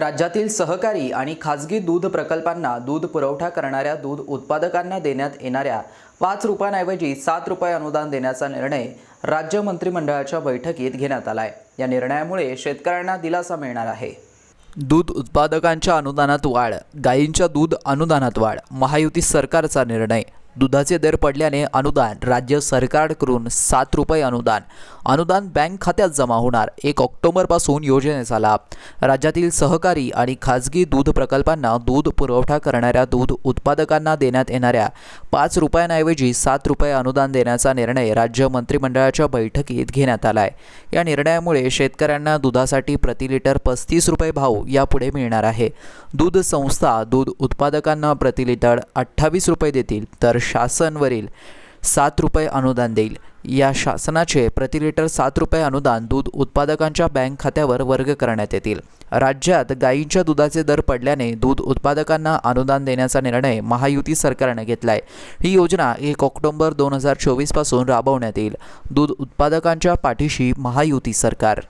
राज्यातील सहकारी आणि खाजगी दूध प्रकल्पांना दूध पुरवठा करणाऱ्या दूध उत्पादकांना देण्यात येणाऱ्या पाच रुपयांऐवजी सात रुपये अनुदान देण्याचा निर्णय राज्य मंत्रिमंडळाच्या बैठकीत घेण्यात आलाय. या निर्णयामुळे शेतकऱ्यांना दिलासा मिळणार आहे. दूध उत्पादकांच्या अनुदानात वाढ गायींच्या दूध अनुदानात वाढ महायुती सरकारचा निर्णय दुधाचे दर पडल्याने अनुदान राज्य सरकारकडून सात रुपये अनुदान. अनुदान बँक खात्यात जमा होणार. एक ऑक्टोबरपासून योजनेचा लाभ. राज्यातील सहकारी आणि खाजगी दूध प्रकल्पांना दूध पुरवठा करणाऱ्या दूध उत्पादकांना देण्यात येणाऱ्या पाच रुपयांऐवजी सात रुपये अनुदान देण्याचा निर्णय राज्य मंत्रिमंडळाच्या बैठकीत घेण्यात आला आहे या निर्णयामुळे शेतकऱ्यांना दुधासाठी प्रति लिटर पस्तीस रुपये भाव यापुढे मिळणार आहे. दूध संस्था दूध उत्पादकांना प्रति लिटर अठ्ठावीस रुपये देतील तर शासनवरील सात रुपये अनुदान देईल. या शासनाचे प्रति लिटर सात रुपये अनुदान दूध उत्पादकांच्या बँक खात्यावर वर्ग करण्यात येतील. राज्यात गायींच्या दुधाचे दर पडल्याने दूध उत्पादकांना अनुदान देण्याचा निर्णय महायुती सरकारने घेतला आहे ही योजना एक ऑक्टोबर दोन हजार चोवीसपासून राबवण्यात येईल. दूध उत्पादकांच्या पाठीशी महायुती सरकार.